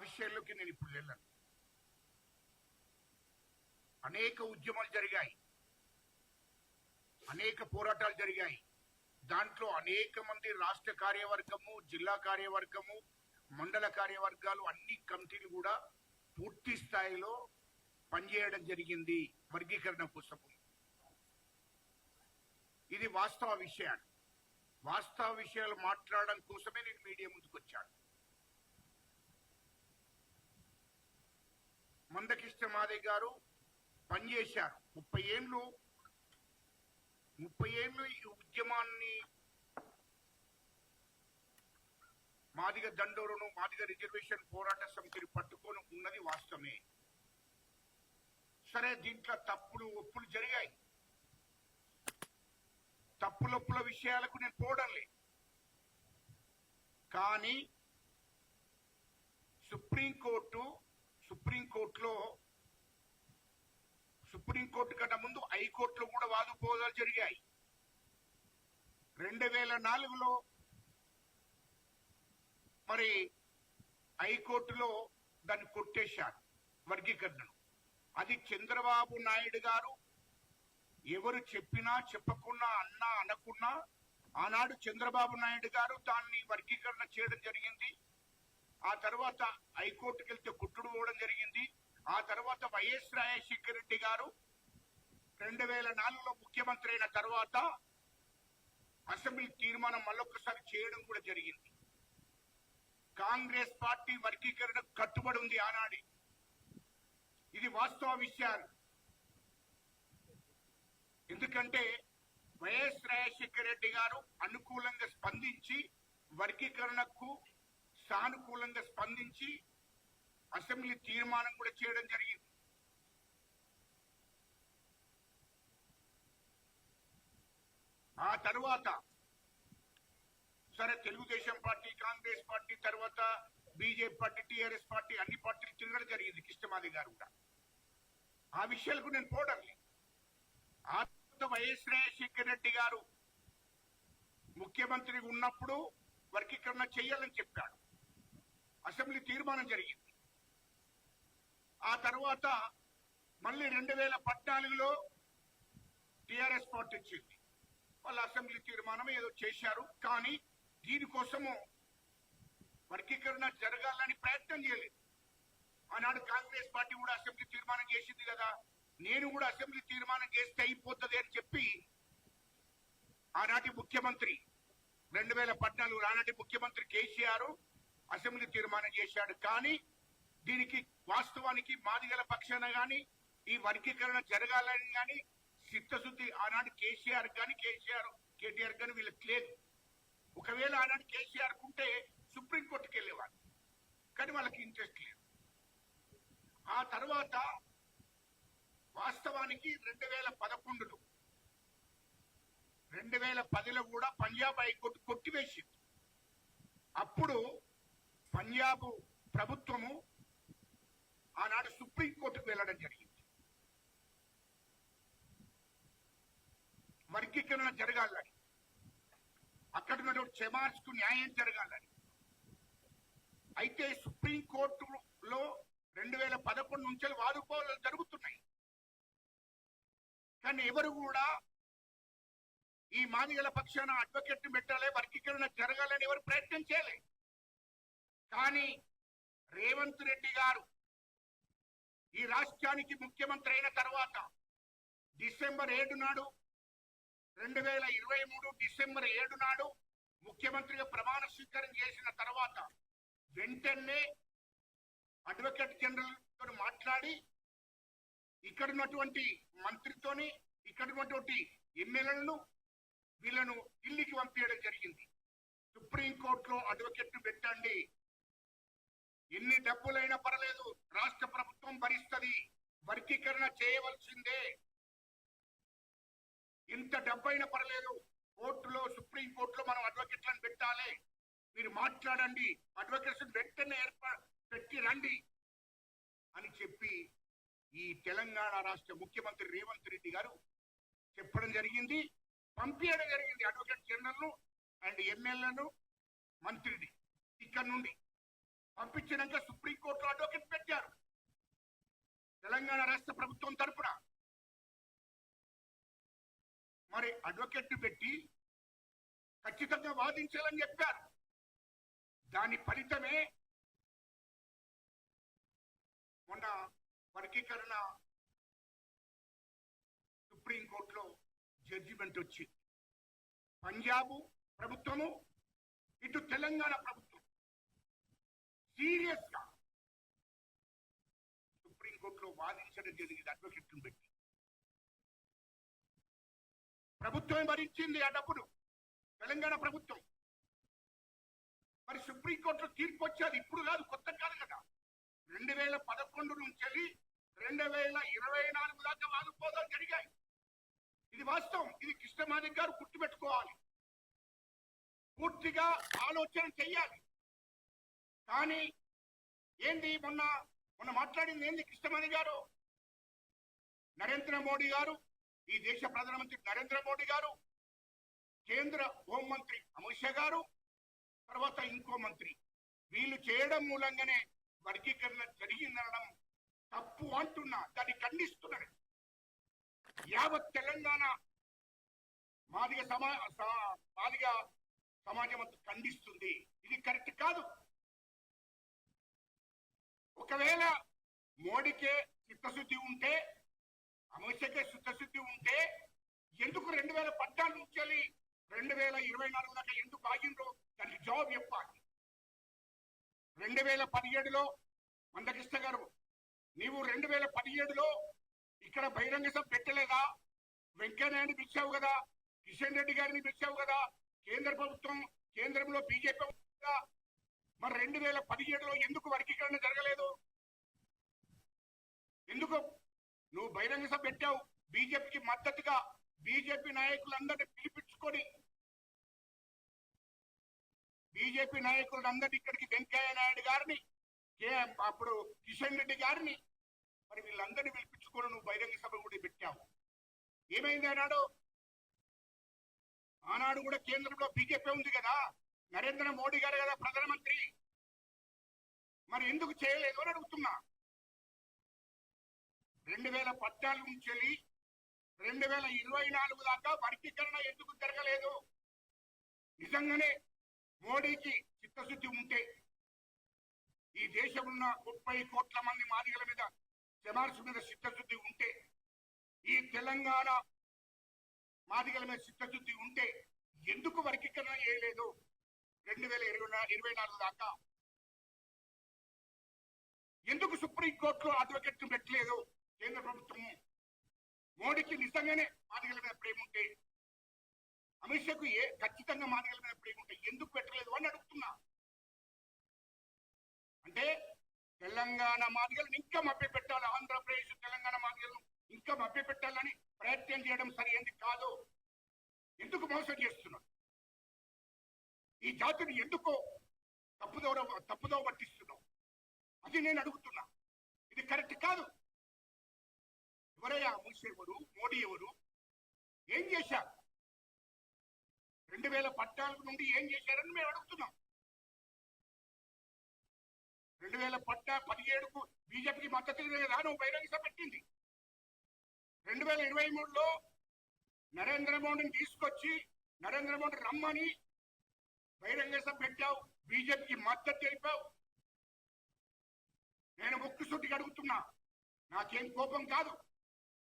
విషయంలోకి నేను ఇప్పుడు వెళ్ళను. అనేక ఉద్యమాలు జరిగాయి. అనేక పోరాటాలు జరిగాయి. దాంట్లో అనేక మంది రాష్ట్ర కార్యవర్గము జిల్లా కార్యవర్గము మండల కార్యవర్గాలు అన్ని కమిటీలు కూడా పూర్తి స్థాయిలో పనిచేయడం జరిగింది వర్గీకరణ పుస్తకం. ఇది వాస్తవ విషయాలు. వాస్తవ విషయాలు మాట్లాడడం కోసమే నేను మీడియా ముందుకు వచ్చాను మందకృష్ణ మాదయ్య గారు పనిచేశారు ముప్పై ఏళ్ళు ముప్పై ఏళ్ళు ఈ ఉద్యమాన్ని మాదిగ దండోరును మాదిగ రిజర్వేషన్ పోరాట సమితిని పట్టుకొని ఉన్నది వాస్తవమే. సరే దీంట్లో తప్పులు ఒప్పులు జరిగాయి. తప్పులొప్పుల విషయాలకు నేను పోవడం లేదు. కానీ సుప్రీంకోర్టు సుప్రీంకోర్టులో సుప్రీంకోర్టు కన్నా ముందు హైకోర్టులో కూడా వాదుపోదాలు జరిగాయి. రెండు వేల నాలుగులో మరి హైకోర్టులో దాన్ని కొట్టేశారు వర్గీకరణను. అది చంద్రబాబు నాయుడు గారు ఎవరు చెప్పినా చెప్పకున్నా అన్నా అనకున్నా ఆనాడు చంద్రబాబు నాయుడు గారు దాన్ని వర్గీకరణ చేయడం జరిగింది. ఆ తర్వాత హైకోర్టుకి వెళ్తే కుట్టుడు పోవడం జరిగింది. ఆ తర్వాత వైఎస్ రాజశేఖర రెడ్డి గారు రెండు వేల నాలుగులో ముఖ్యమంత్రి అయిన తర్వాత అసెంబ్లీ తీర్మానం మళ్ళొక్కసారి చేయడం కూడా జరిగింది. కాంగ్రెస్ పార్టీ వర్గీకరణ కట్టుబడి ఉంది ఆనాడి. ఇది వాస్తవ విషయాలు. ఎందుకంటే వైఎస్ రాజశేఖర రెడ్డి గారు అనుకూలంగా స్పందించి వర్గీకరణకు సానుకూలంగా స్పందించి అసెంబ్లీ తీర్మానం కూడా చేయడం జరిగింది. ఆ తర్వాత సరే తెలుగుదేశం పార్టీ కాంగ్రెస్ పార్టీ తర్వాత బీజేపీ పార్టీ టిఆర్ఎస్ పార్టీ అన్ని పార్టీలు తిరగడం జరిగింది కృష్ణమాది గారు కూడా. ఆ విషయాలకు నేను పోవడం లేదు. ఆ తర్వాత వైఎస్ రాజశేఖర రెడ్డి గారు ముఖ్యమంత్రి ఉన్నప్పుడు వర్గీకరణ చేయాలని చెప్పాడు. అసెంబ్లీ తీర్మానం జరిగింది. ఆ తర్వాత మళ్ళీ రెండు వేల పద్నాలుగులో టిఆర్ఎస్ పార్టీ వచ్చింది. వాళ్ళ అసెంబ్లీ తీర్మానం ఏదో చేశారు. కానీ దీనికోసము వర్గీకరణ జరగాలని ప్రయత్నం చేయలేదు. ఆనాడు కాంగ్రెస్ పార్టీ కూడా అసెంబ్లీ తీర్మానం చేసింది కదా. నేను కూడా అసెంబ్లీ తీర్మానం చేస్తే అయిపోతుంది అని చెప్పి ఆనాటి ముఖ్యమంత్రి రెండు వేల పద్నాలుగు ఆనాటి ముఖ్యమంత్రి కేసీఆర్ అసెంబ్లీ తీర్మానం చేశాడు. కానీ దీనికి వాస్తవానికి మాదిగల పక్షాన గాని ఈ వర్గీకరణ జరగాలని గాని చిత్తశుద్ధి ఆనాడు కేసీఆర్ గాని కేసీఆర్ కేటీఆర్ గాని వీళ్ళకి లేదు. ఒకవేళ ఆనాడు కేసీఆర్ ఉంటే సుప్రీంకోర్టుకి వెళ్ళేవారు. కానీ వాళ్ళకి ఇంట్రెస్ట్ లేదు. ఆ తర్వాత వాస్తవానికి రెండు వేల పదకొండులో రెండు వేల పదిలో కూడా పంజాబ్ హైకోర్టు కొట్టివేసింది. అప్పుడు పంజాబ్ ప్రభుత్వము ఆనాడు సుప్రీంకోర్టుకు వెళ్ళడం జరిగింది. వర్గీకరణ జరగాలని అక్కడ ఉన్నటువంటి చెమార్స్కు న్యాయం జరగాలని. అయితే సుప్రీంకోర్టులో రెండు వేల పదకొండు నుంచి వాదుకోవాలు జరుగుతున్నాయి. కానీ ఎవరు కూడా ఈ మాదిగల పక్షాన అడ్వకేట్ పెట్టాలి వర్గీకరణ జరగాలని ఎవరు ప్రయత్నం చేయలేదు కానీ రేవంత్ రెడ్డి గారు ఈ రాష్ట్రానికి ముఖ్యమంత్రి అయిన తర్వాత డిసెంబర్ ఏడు నాడు రెండు వేల ఇరవై మూడు డిసెంబర్ ఏడు నాడు ముఖ్యమంత్రిగా ప్రమాణ స్వీకారం చేసిన తర్వాత వెంటనే అడ్వకేట్ జనరల్తో మాట్లాడి ఇక్కడ ఉన్నటువంటి మంత్రితోని ఇక్కడ ఉన్నటువంటి ఎమ్మెల్యేలను వీళ్ళను ఢిల్లీకి పంపించడం జరిగింది. సుప్రీంకోర్టులో అడ్వకేట్ను పెట్టండి ఎన్ని డబ్బులైనా పర్లేదు రాష్ట్ర ప్రభుత్వం భరిస్తుంది. వర్గీకరణ చేయవలసిందే. ఎంత డబ్బైనా పర్లేదు కోర్టులో సుప్రీం కోర్టులో మనం అడ్వకేట్లను పెట్టాలి. మీరు మాట్లాడండి అడ్వకేట్స్ వెంటనే ఏర్పా పెట్టి రండి అని చెప్పి ఈ తెలంగాణ రాష్ట్ర ముఖ్యమంత్రి రేవంత్ రెడ్డి గారు చెప్పడం జరిగింది పంపించడం జరిగింది అడ్వకేట్ జనరల్ను అండ్ ఎమ్మెల్యేను మంత్రిని ఇక్కడ నుండి. పంపించినాక సుప్రీంకోర్టులో అడ్వకేట్ పెట్టారు. తెలంగాణ రాష్ట్ర ప్రభుత్వం తరపున. మరి అడ్వకేట్ పెట్టి ఖచ్చితంగా వాదించాలని చెప్పారు. దాని ఫలితమే మొన్న వర్గీకరణ సుప్రీంకోర్టులో జడ్జిమెంట్ వచ్చింది. పంజాబ్ ప్రభుత్వము ఇటు తెలంగాణ ప్రభుత్వం సీరియస్గా సుప్రీంకోర్టులో వాదించడం జరిగింది అడ్వకేట్ను పెట్టి. ప్రభుత్వం భరించింది ఆ డబ్బును. తెలంగాణ ప్రభుత్వం. మరి సుప్రీంకోర్టులో తీర్పు వచ్చేది ఇప్పుడు కాదు కొత్త కాదు కదా. రెండు వేల పదకొండు నుంచి రెండు వేల ఇరవై నాలుగు దాకా వాదుపోదాలు జరిగాయి. ఇది వాస్తవం. ఇది కృష్ణమాణిక్ గారు గుర్తుపెట్టుకోవాలి. పూర్తిగా ఆలోచన చెయ్యాలి. కానీ ఏంది మొన్న మొన్న మాట్లాడింది ఏంది కృష్ణమణి గారు? నరేంద్ర మోడీ గారు ఈ దేశ ప్రధానమంత్రి నరేంద్ర మోడీ గారు కేంద్ర హోంమంత్రి అమిత్ షా గారు తర్వాత ఇంకో మంత్రి. వీళ్ళు చేయడం మూలంగానే వర్గీకరణ జరిగిందనడం తప్పు అంటున్నా దాన్ని ఖండిస్తున్నాను. యావత్ తెలంగాణ మాదిగ సమా మాదిగ సమాజం ఖండిస్తుంది. ఇది కరెక్ట్ కాదు. ఒకవేళ మోడీకే చిత్తశుద్ధి ఉంటే అమిత్ షాకే చిత్తశుద్ధి ఉంటే ఎందుకు రెండు వేల పద్నాలుగు నుంచి రెండు వేల ఇరవై నాలుగు దాకా ఎందుకు ఆగిండ్రో దానికి జవాబు చెప్పాలి. రెండు వేల పదిహేడులో మందకృష్ణ గారు నీవు రెండు వేల పదిహేడులో ఇక్కడ బహిరంగ సభ పెట్టలేదా? వెంకయ్యనాయుడు పిలిచావు కదా కిషన్ రెడ్డి గారిని పిలిచావు కదా కేంద్ర ప్రభుత్వం కేంద్రంలో బీజేపీ మరి రెండు వేల పదిహేడులో ఎందుకు వర్గీకరణ జరగలేదు? ఎందుకు? నువ్వు బహిరంగ సభ పెట్టావు. బీజేపీకి మద్దతుగా బీజేపీ నాయకులందరినీ పిలిపించుకొని బీజేపీ నాయకులందరినీ ఇక్కడికి వెంకయ్య నాయుడు గారిని కే అప్పుడు కిషన్ రెడ్డి గారిని మరి వీళ్ళందరినీ పిలిపించుకొని నువ్వు బహిరంగ సభ కూడా పెట్టావు. ఏమైంది ఆనాడు? ఆనాడు కూడా కేంద్రంలో బీజేపీ ఉంది కదా. నరేంద్ర మోడీ గారు కదా ప్రధానమంత్రి. మరి ఎందుకు చేయలేదు అని అడుగుతున్నా. రెండు వేల పద్నాలుగు నుంచి రెండు వేల ఇరవై నాలుగు దాకా వర్గీకరణ ఎందుకు జరగలేదు? నిజంగానే మోడీకి చిత్తశుద్ధి ఉంటే ఈ దేశం ఉన్న ముప్పై కోట్ల మంది మాదిగల మీద జమార్సు మీద చిత్తశుద్ధి ఉంటే ఈ తెలంగాణ మాదిగల మీద చిత్తశుద్ధి ఉంటే ఎందుకు వర్గీకరణ చేయలేదు? రెండు వేల ఇరవై ఇరవై నాలుగు దాకా. ఎందుకు సుప్రీంకోర్టులో అడ్వకేట్ పెట్టలేదు కేంద్ర ప్రభుత్వము? మోడీకి నిజంగానే మాదిగల మీద ప్రేమ ఉంటే అమిత్ షాకు ఏ ఖచ్చితంగా మాదిగల మీద ప్రేమ ఉంటే ఎందుకు పెట్టలేదు అని అడుగుతున్నా. అంటే తెలంగాణ మాదిగలను ఇంకా మభ్య పెట్టాలి ఆంధ్రప్రదేశ్ తెలంగాణ మాదిగలను ఇంకా మభ్య పెట్టాలని ప్రయత్నం చేయడం సరి కాదు. ఎందుకు మోసం చేస్తున్నారు? ఈ జాతిని ఎందుకో తప్పుదోవ తప్పుదోవ పట్టిస్తున్నావు? అది నేను అడుగుతున్నా. ఇది కరెక్ట్ కాదు. ఎవరయ్యా అమిత్ ఎవరు? మోడీ ఎవరు? ఏం చేశారు? రెండు వేల పద్నాలుగు నుండి ఏం చేశారని మేము అడుగుతున్నాం. రెండు వేల పద్నా పదిహేడుకు బీజేపీకి మద్దతు రాను బహిరంగ సభ పెట్టింది. రెండు వేల ఇరవై మూడులో నరేంద్ర మోడీని తీసుకొచ్చి నరేంద్ర మోడీ రమ్మని బహిరంగ సభ పెట్టావు బీజేపీకి మద్దతు తెలిపావు. నేను ముక్కు సుట్టికి అడుగుతున్నా నాకేం కోపం కాదు.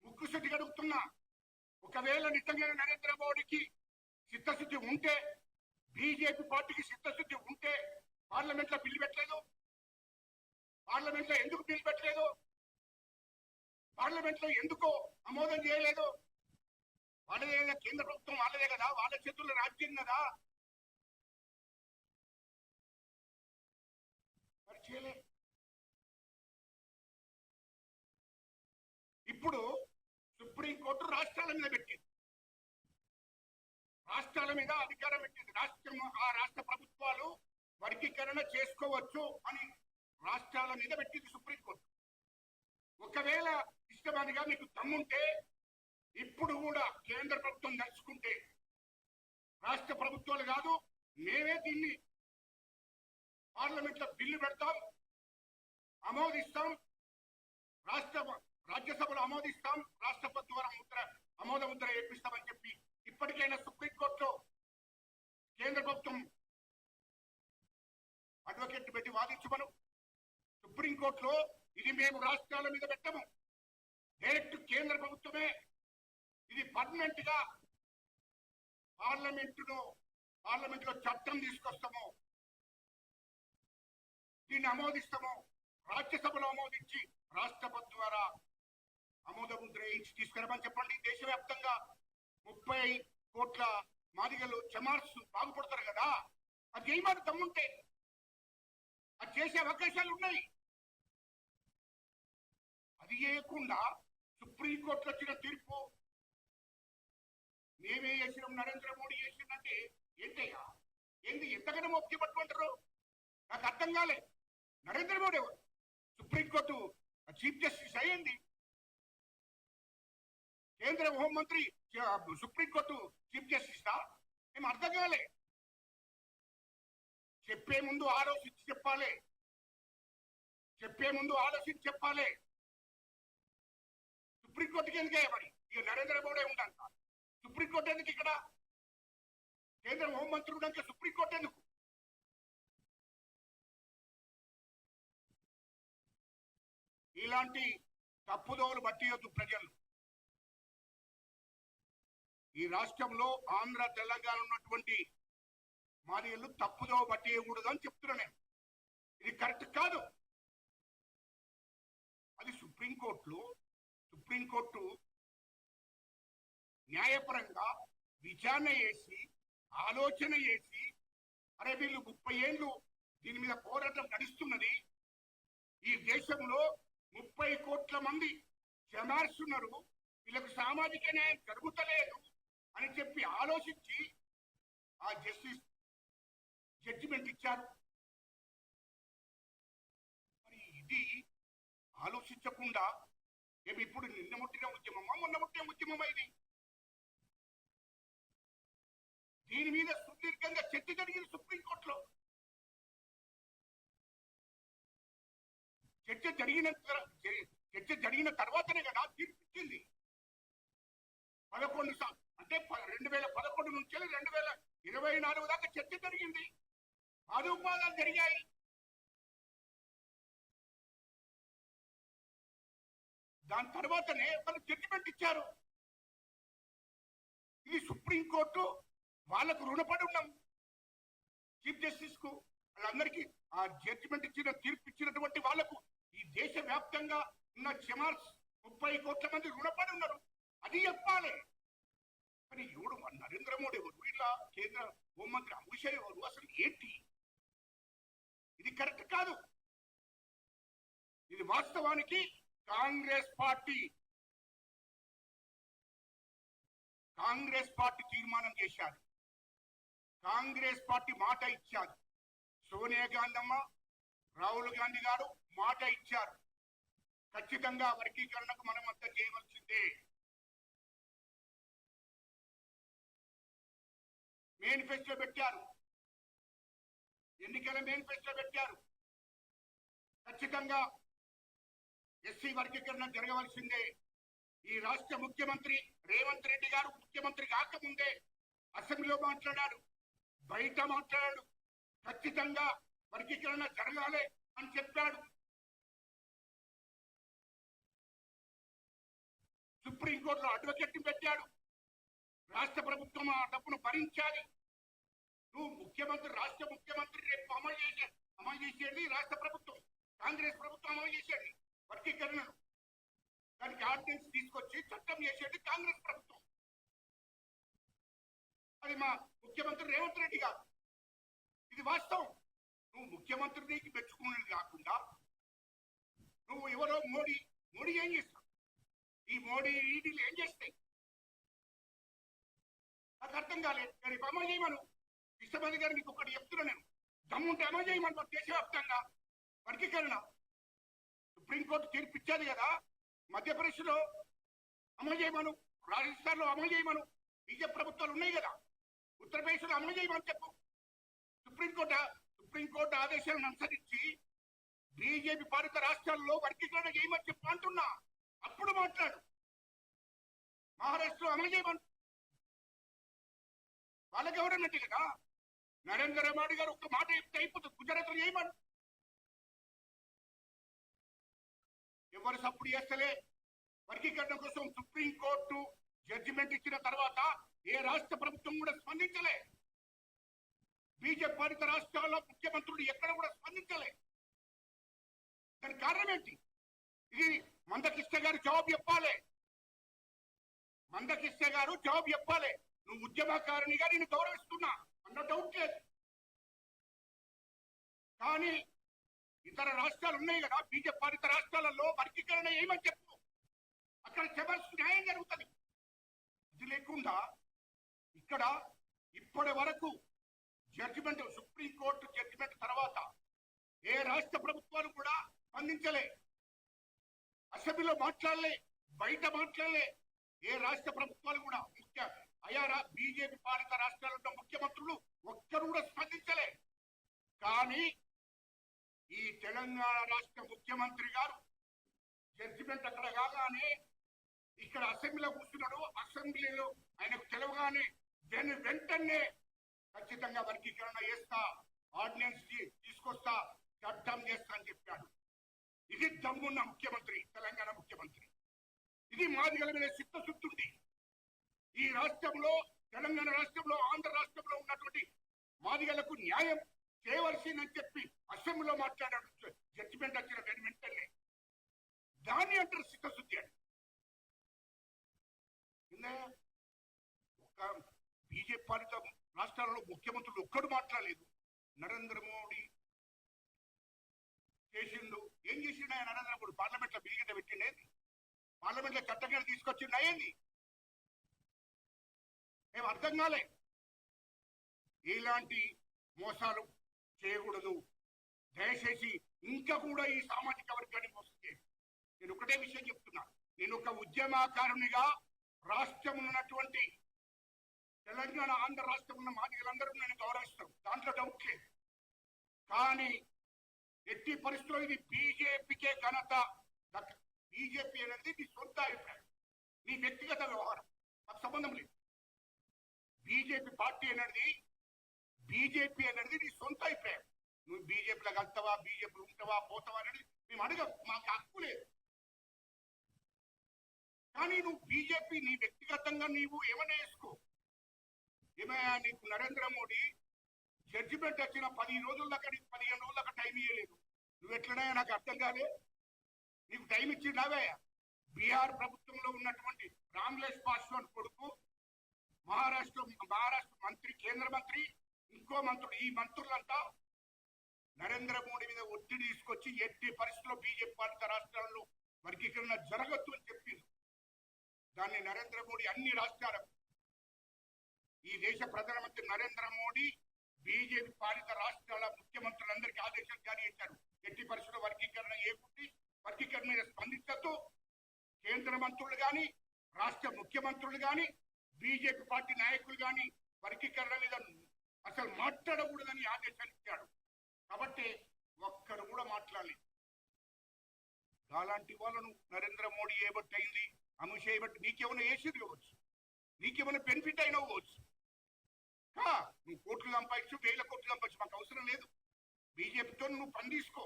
ముక్కు సుట్టికి అడుగుతున్నా ఒకవేళ నిజంగా నరేంద్ర మోడీకి చిత్తశుద్ధి ఉంటే బీజేపీ పార్టీకి చిత్తశుద్ధి ఉంటే పార్లమెంట్లో బిల్లు పెట్టలేదు. పార్లమెంట్లో ఎందుకు బిల్లు పెట్టలేదు? పార్లమెంట్లో ఎందుకు ఆమోదం చేయలేదు? వాళ్ళదే కదా కేంద్ర ప్రభుత్వం వాళ్ళదే కదా? వాళ్ళ చేతుల్లో రాజ్యం కదా? ఇప్పుడు సుప్రీంకోర్టు రాష్ట్రాల మీద పెట్టింది. రాష్ట్రాల మీద అధికారం పెట్టింది. రాష్ట్రం ఆ రాష్ట్ర ప్రభుత్వాలు వర్గీకరణ చేసుకోవచ్చు అని రాష్ట్రాల మీద పెట్టింది సుప్రీంకోర్టు ఒకవేళ ఇష్టమనిగా మీకు దమ్ముంటే ఇప్పుడు కూడా కేంద్ర ప్రభుత్వం నడుచుకుంటే రాష్ట్ర ప్రభుత్వాలు కాదు మేమే దీన్ని పార్లమెంట్లో బిల్లు పెడతాం ఆమోదిస్తాం రాష్ట్ర రాజ్యసభలో ఆమోదిస్తాం రాష్ట్రపతి ద్వారా ముద్ర ఆమోద ముద్ర ఏర్పిస్తామని చెప్పి ఇప్పటికైనా సుప్రీంకోర్టులో కేంద్ర ప్రభుత్వం అడ్వకేట్ పెట్టి వాదించమను. సుప్రీంకోర్టులో ఇది మేము రాష్ట్రాల మీద పెట్టము. డైరెక్ట్ కేంద్ర ప్రభుత్వమే ఇది పర్మనెంట్గా పార్లమెంటును పార్లమెంట్లో చట్టం తీసుకొస్తాము. దీన్ని ఆమోదిస్తాము. రాజ్యసభలో ఆమోదించి రాష్ట్రపతి ద్వారా ఆమోద ముద్ర వేయించి తీసుకురమని చెప్పండి. దేశవ్యాప్తంగా ముప్పై కోట్ల మాదిగలు చమార్స్ బాగుపడతారు కదా. అది చేయమని దమ్ముంటే అది చేసే అవకాశాలు ఉన్నాయి. అది చేయకుండా సుప్రీంకోర్టులో వచ్చిన తీర్పు మేమే చేసినాం నరేంద్ర మోడీ చేసిందంటే ఏంటయ్యా? ఏంది ఎంతగానో మొక్కి పట్టుకుంటారు? నాకు అర్థం కాలే. నరేంద్ర మోడీ ఎవరు? సుప్రీంకోర్టు చీఫ్ జస్టిస్ అయ్యింది. కేంద్ర హోంమంత్రి సుప్రీంకోర్టు చీఫ్ జస్టిస్? మేము అర్థం కాలే. చెప్పే ముందు ఆలోచించి చెప్పాలి. చెప్పే ముందు ఆలోచించి చెప్పాలి. సుప్రీంకోర్టుకి ఎందుకే మరి ఇక నరేంద్ర మోడీ ఉండంట సుప్రీంకోర్టు ఎందుకు ఇక్కడ? కేంద్ర హోంమంత్రి ఉండక సుప్రీంకోర్టు ఎందుకు? ఇలాంటి తప్పుదోలు పట్టియొద్దు ప్రజలు. ఈ రాష్ట్రంలో ఆంధ్ర తెలంగాణ ఉన్నటువంటి మాదిగలు తప్పుదోవ పట్టియకూడదు అని చెప్తున్నా నేను. ఇది కరెక్ట్ కాదు. అది సుప్రీంకోర్టులో సుప్రీంకోర్టు న్యాయపరంగా విచారణ చేసి ఆలోచన చేసి అరే వీళ్ళు ముప్పై ఏళ్ళు దీని మీద పోరాటం నడుస్తున్నది. ఈ దేశంలో ముప్పై కోట్ల మంది జమార్స్తున్నారు వీళ్ళకు సామాజిక న్యాయం జరుగుతలేదు అని చెప్పి ఆలోచించి ఆ జస్టిస్ జడ్జిమెంట్ ఇచ్చారు. మరి ఇది ఆలోచించకుండా ఏమి ఇప్పుడు నిన్న ముట్టిన ఉద్యమమా మొన్న ముట్టిన ఉద్యమమా ఇది? దీని మీద సుదీర్ఘంగా చర్చ జరిగింది సుప్రీం చర్చ జరిగిన చర్చ జరిగిన తర్వాతనే కదా తీర్పిచ్చింది పదకొండు అంటే రెండు వేల పదకొండు నుంచి రెండు వేల ఇరవై నాలుగు దాకా చర్చ జరిగింది. పాదోపాదాలు జరిగాయి. దాని తర్వాతనే వాళ్ళు జడ్జిమెంట్ ఇచ్చారు. ఇది సుప్రీంకోర్టు వాళ్ళకు రుణపడి ఉన్నాం. చీఫ్ జస్టిస్కు వాళ్ళందరికీ ఆ జడ్జిమెంట్ ఇచ్చిన తీర్పు ఇచ్చినటువంటి వాళ్ళకు ఈ దేశ వ్యాప్తంగా ఉన్న చెమార్స్ ముప్పై కోట్ల మంది రుణపడి ఉన్నారు. అది చెప్పాలి. కానీ ఎవడు నరేంద్ర మోడీ ఎవరు? ఇట్లా కేంద్ర హోంమంత్రి అమిత్ షా ఎవరు? అసలు ఏంటి? ఇది కరెక్ట్ కాదు. ఇది వాస్తవానికి కాంగ్రెస్ పార్టీ. కాంగ్రెస్ పార్టీ తీర్మానం చేశారు. కాంగ్రెస్ పార్టీ మాట ఇచ్చారు. సోనియా గాంధీ అమ్మ రాహుల్ గాంధీ గారు మాట ఇచ్చారు. ఖచ్చితంగా వర్గీకరణకు మనం అంతా చేయవలసిందే. మేనిఫెస్టో పెట్టారు. ఎన్నికల మేనిఫెస్టో పెట్టారు. ఖచ్చితంగా ఎస్సీ వర్గీకరణ జరగవలసిందే. ఈ రాష్ట్ర ముఖ్యమంత్రి రేవంత్ రెడ్డి గారు ముఖ్యమంత్రి కాకముందే అసెంబ్లీలో మాట్లాడాడు. బయట మాట్లాడాడు. ఖచ్చితంగా వర్గీకరణ జరగాలి అని చెప్పాడు. సుప్రీంకోర్టులో అడ్వకేట్ పెట్టాడు. రాష్ట్ర ప్రభుత్వం ఆ డబ్బును భరించాలి. నువ్వు ముఖ్యమంత్రి రాష్ట్ర ముఖ్యమంత్రి రేపు అమలు చేసే అమలు చేసేది రాష్ట్ర ప్రభుత్వం కాంగ్రెస్ ప్రభుత్వం అమలు చేసేది వర్గీకరణను దానికి ఆర్డినెన్స్ తీసుకొచ్చి చట్టం చేసేది కాంగ్రెస్ ప్రభుత్వం. అది మా ముఖ్యమంత్రి రేవంత్ రెడ్డి గారు. ఇది వాస్తవం. నువ్వు ముఖ్యమంత్రి నీకు మెచ్చుకున్నది కాకుండా నువ్వు ఎవరో మోడీ మోడీ ఏం చేస్తావు ఈ మోడీ ఈడీలు ఏం చేస్తాయి? నాకు అర్థం కాలేదు. నేను ఇప్పుడు అమలు చేయమను. విశ్వపతి గారు నీకు ఒకటి చెప్తున్నా నేను. దమ్ముంటే అమలు చేయమను మన దేశవ్యాప్తంగా. వర్గీకరణ. సుప్రీంకోర్టు తీర్పు ఇచ్చేది కదా. మధ్యప్రదేశ్లో అమలు చేయమను. రాజస్థాన్లో అమలు చేయమను. బీజేపీ ప్రభుత్వాలు ఉన్నాయి కదా. ఉత్తరప్రదేశ్లో అమలు చేయమని చెప్పు. సుప్రీంకోర్టు సుప్రీంకోర్టు ఆదేశాలను అనుసరించి బీజేపీ పాలిత రాష్ట్రాల్లో వర్గీకరణ చేయమని చెప్పు అంటున్నా. అప్పుడు మాట్లాడు. మహారాష్ట్ర అమలు చేయమని. వాళ్ళకి ఎవరన్నట్టు కదా? నరేంద్ర మోడీ గారు ఒక్క మాట చెప్తే అయిపోతుంది. గుజరాత్లో చేయమని. ఎవరు సప్పుడు చేస్తలే? వర్గీకరణ కోసం సుప్రీంకోర్టు జడ్జిమెంట్ ఇచ్చిన తర్వాత ఏ రాష్ట్ర ప్రభుత్వం కూడా స్పందించలే. బీజేపీ పాలిత రాష్ట్రాల ముఖ్యమంత్రులు ఎక్కడ కూడా స్పందించలే. దాని కారణం ఏంటి? ఇది మందకిష్ట గారు జవాబు చెప్పాలి. మందకిష్ట గారు జవాబు చెప్పాలి. నువ్వు ఉద్యమకారినిగా నేను గౌరవిస్తున్నా అన్న డౌట్ లేదు. కానీ ఇతర రాష్ట్రాలు ఉన్నాయి కదా బీజేపీ పాలిత రాష్ట్రాలలో వర్గీకరణ ఏమని చెప్పు? అక్కడ చివరి న్యాయం జరుగుతుంది. ఇది లేకుండా ఇక్కడ ఇప్పటి వరకు జడ్జిమెంట్ సుప్రీంకోర్టు జడ్జిమెంట్ తర్వాత ఏ రాష్ట్ర ప్రభుత్వాలు కూడా స్పందించలే. అసెంబ్లీలో మాట్లాడలే బయట మాట్లాడలే. ఏ రాష్ట్ర ప్రభుత్వాలు కూడా ముఖ్య అయా బీజేపీ పాలిత రాష్ట్రాల్లో ఉన్న ముఖ్యమంత్రులు ఒక్కరు కూడా స్పందించలే. కానీ ఈ తెలంగాణ రాష్ట్ర ముఖ్యమంత్రి గారు జడ్జిమెంట్ అక్కడ కాగానే ఇక్కడ అసెంబ్లీలో కూర్చున్నాడు. అసెంబ్లీలో ఆయనకు తెలవగానే దాని వెంటనే ఖచ్చితంగా వర్గీకరణ చేస్తా ఆర్డినెన్స్ తీసుకొస్తా చట్టం చేస్తా అని చెప్పాడు. ఇది దమ్మున్న ముఖ్యమంత్రి తెలంగాణ ముఖ్యమంత్రి. ఇది మాదిగల మీద చిత్తశుద్ధుంది ఈ రాష్ట్రంలో తెలంగాణ రాష్ట్రంలో ఆంధ్ర రాష్ట్రంలో ఉన్నటువంటి మాదిగలకు న్యాయం చేయవలసిందని చెప్పి అసెంబ్లీలో మాట్లాడాడు జడ్జిమెంట్ వచ్చిన దాని వెంటనే దాన్ని అంటారు చిత్తశుద్ధి అని. ఒక బీజేపీ పాలిత రాష్ట్రాలలో ముఖ్యమంత్రులు ఒక్కడు మాట్లాడలేదు. నరేంద్ర మోడీ చేసిండు ఏం చేసిండు ఆయన నరేంద్ర మోడీ పార్లమెంట్లో బిల్ కింద ఏంది? పార్లమెంట్లో చట్టం కింద తీసుకొచ్చిండు అయ్యింది ఏం అర్థం కాలే. ఇలాంటి మోసాలు చేయకూడదు. దయచేసి ఇంకా కూడా ఈ సామాజిక వర్గాన్ని మోసం నేను ఒకటే విషయం చెప్తున్నా. నేను ఒక ఉద్యమకారునిగా రాష్ట్రం ఉన్నటువంటి తెలంగాణ ఆంధ్ర రాష్ట్రం ఉన్న మాదిగలందరూ నేను గౌరవిస్తాను. దాంట్లో డౌట్ లేదు. కానీ ఎట్టి పరిస్థితుల్లో ఇది బీజేపీకే ఘనత. బీజేపీ అనేది నీ సొంత అభిప్రాయం. నీ వ్యక్తిగత వ్యవహారం. నాకు సంబంధం లేదు. బీజేపీ పార్టీ అనేది బీజేపీ అనేది నీ సొంత అభిప్రాయం. నువ్వు బీజేపీలో కలుతావా బీజేపీలో ఉంటావా పోతావా అనేది మేము అడగం. మాకు హక్కు లేదు. కానీ నువ్వు బీజేపీ నీ వ్యక్తిగతంగా నీవు ఏమైనా వేసుకో. ఏమయ్యా నీకు నరేంద్ర మోడీ జడ్జిమెంట్ వచ్చిన పది రోజుల దాకా నీకు పదిహేను రోజుల దాకా టైం ఇవ్వలేదు నువ్వు ఎట్లనే నాకు అర్థం కాలే. నీకు టైం ఇచ్చిండావే? బీహార్ ప్రభుత్వంలో ఉన్నటువంటి రామ్లేష్ పాస్వాన్ కొడుకు మహారాష్ట్ర మహారాష్ట్ర మంత్రి కేంద్ర మంత్రి ఇంకో మంత్రులు ఈ మంత్రులంతా నరేంద్ర మోడీ మీద ఒత్తిడి తీసుకొచ్చి ఎట్టి పరిస్థితుల్లో బీజేపీ పాలిత రాష్ట్రాల్లో వర్గీకరణ జరగద్దు అని చెప్పింది దాన్ని నరేంద్ర మోడీ అన్ని రాష్ట్రాలకు ఈ దేశ ప్రధానమంత్రి నరేంద్ర మోడీ బీజేపీ పాలిత రాష్ట్రాల ముఖ్యమంత్రులందరికీ ఆదేశాలు జారీ చేశారు. ఎట్టి పరిస్థితుల్లో వర్గీకరణ ఏకుండి వర్గీకరణ మీద స్పందించద్దు. కేంద్ర మంత్రులు కానీ రాష్ట్ర ముఖ్యమంత్రులు కానీ బీజేపీ పార్టీ నాయకులు కానీ వర్గీకరణ మీద అసలు మాట్లాడకూడదని ఆదేశాలు ఇచ్చాడు కాబట్టి ఒక్కరు కూడా మాట్లాడలేదు. అలాంటి వాళ్ళను నరేంద్ర మోడీ ఏబట్టి అయింది? అమిత్ షా బట్టి? నీకేమైనా వేసింది ఇవ్వచ్చు నీకేమైనా బెనిఫిట్ అయినా ఇవ్వచ్చు నువ్వు కోట్లు సంపాదించు వేల కోట్లు సంపాదించు మాకు అవసరం లేదు. బీజేపీతో నువ్వు పని తీసుకో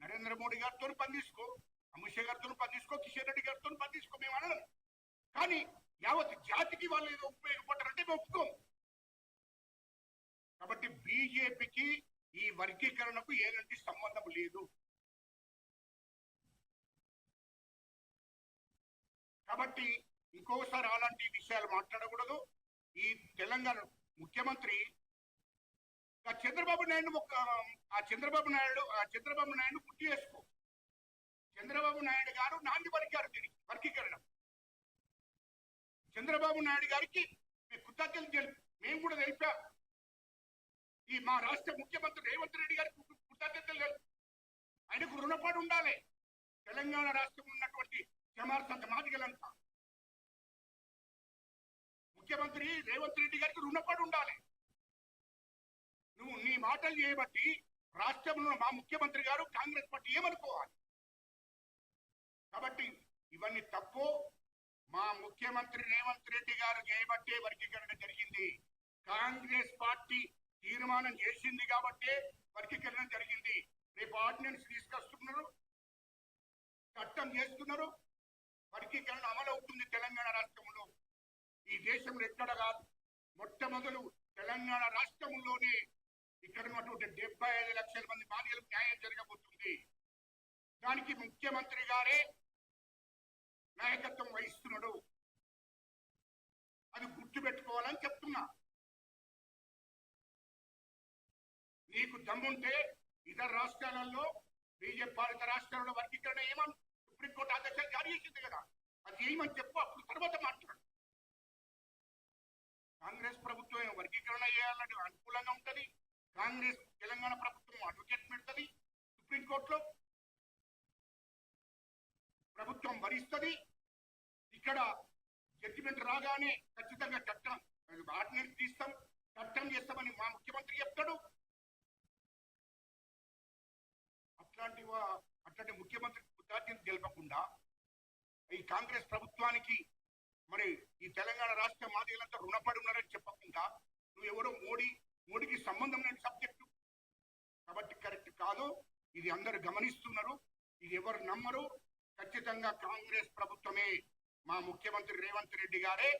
నరేంద్ర మోడీ గారితో పని తీసుకో అమిత్ షా గారితో పని తీసుకో కిషన్ రెడ్డి గారితో పని తీసుకో మేము అనడం కానీ యావత్ జాతికి వాళ్ళు ఏదో ఉపయోగపడ్డారంటే మేము ఒప్పుకోము కాబట్టి బీజేపీకి ఈ వర్గీకరణకు ఎలాంటి సంబంధం లేదు. కాబట్టి ఇంకోసారి అలాంటి విషయాలు మాట్లాడకూడదు. ఈ తెలంగాణ ముఖ్యమంత్రి ఆ చంద్రబాబు నాయుడు ఒక ఆ చంద్రబాబు నాయుడు ఆ చంద్రబాబు నాయుడు గుర్తు చేసుకో. చంద్రబాబు నాయుడు గారు నాంది పలికారు దీనికి వర్గీకరణ. చంద్రబాబు నాయుడు గారికి మీ కృతజ్ఞతలు తెలుపు మేము కూడా తెలిపాం ఈ మా రాష్ట్ర ముఖ్యమంత్రి రేవంత్ రెడ్డి గారికి కృతజ్ఞతలు తెలుపు. ఆయనకు రుణపడి ఉండాలి. తెలంగాణ రాష్ట్రం ఉన్నటువంటి జమార్సంత మాదిగలంతా ముఖ్యమంత్రి రేవంత్ రెడ్డి గారికి రుణపడి ఉండాలి. నువ్వు నీ మాటలు చేయబట్టి రాష్ట్రంలో మా ముఖ్యమంత్రి గారు కాంగ్రెస్ పార్టీ ఏమనుకోవాలి? కాబట్టి ఇవన్నీ తప్పు. మా ముఖ్యమంత్రి రేవంత్ రెడ్డి గారు చేయబట్టే వర్గీకరణ జరిగింది. కాంగ్రెస్ పార్టీ తీర్మానం చేసింది కాబట్టే వర్గీకరణ జరిగింది. రేపు ఆర్డినెన్స్ తీసుకొస్తున్నారు చట్టం చేస్తున్నారు వర్గీకరణ అమలవుతుంది తెలంగాణ రాష్ట్రంలో. ఈ దేశంలో ఎక్కడ కాదు. మొట్టమొదలు తెలంగాణ రాష్ట్రంలోనే ఇక్కడ ఉన్నటువంటి డెబ్బై ఐదు లక్షల మంది బాధ్యులకు న్యాయం జరగబోతుంది. దానికి ముఖ్యమంత్రి గారే నాయకత్వం వహిస్తున్నాడు. అది గుర్తు పెట్టుకోవాలని చెప్తున్నా. నీకు దమ్ముంటే ఇతర రాష్ట్రాలలో బీజేపీ పాలిత రాష్ట్రాల వర్గీకరణ ఏమని సుప్రీంకోర్టు ఆదేశాలు జారీ చేసింది కదా? అది ఏమని చెప్పు అప్పుడు తర్వాత మాట్లాడు. కాంగ్రెస్ ప్రభుత్వం వర్గీకరణ చేయాలని అనుకూలంగా ఉంటది? కాంగ్రెస్ తెలంగాణ ప్రభుత్వం అడ్వకేట్ పెడుతుంది? సుప్రీంకోర్టులో ప్రభుత్వం భరిస్తుంది? ఇక్కడ జడ్జిమెంట్ రాగానే ఖచ్చితంగా చట్టం ఆర్డినెన్స్ తీస్తాం చట్టం చేస్తామని మా ముఖ్యమంత్రి చెప్తాడు. అట్లాంటి అట్లాంటి ముఖ్యమంత్రి కృతజ్ఞత తెలపకుండా ఈ కాంగ్రెస్ ప్రభుత్వానికి మరి ఈ తెలంగాణ రాష్ట్ర మాదిగలంతా రుణపడి ఉన్నారని చెప్పకుండా నువ్వు ఎవరో మోడీ మోడీకి సంబంధం లేని సబ్జెక్టు. కాబట్టి కరెక్ట్ కాదు. ఇది అందరు గమనిస్తున్నారు. ఇది ఎవరు నమ్మరు? ఖచ్చితంగా కాంగ్రెస్ ప్రభుత్వమే. మా ముఖ్యమంత్రి రేవంత్ రెడ్డి గారే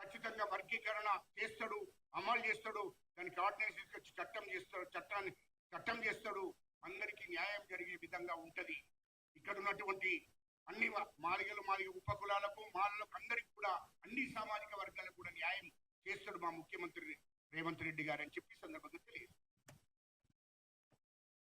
ఖచ్చితంగా వర్గీకరణ చేస్తాడు అమలు చేస్తాడు. దానికి ఆర్డినెన్స్ తీసుకొచ్చి చట్టం చేస్తాడు చట్టాన్ని చట్టం చేస్తాడు. అందరికీ న్యాయం జరిగే విధంగా ఉంటది. ఇక్కడ ఉన్నటువంటి అన్ని మాలిగలు మాలిగ ఉప కులాలకు మాలలకు అందరికి కూడా అన్ని సామాజిక వర్గాలకు కూడా న్యాయం చేస్తాడు మా ముఖ్యమంత్రి రేవంత్ రెడ్డి గారు అని చెప్పి సందర్భంగా తెలియదు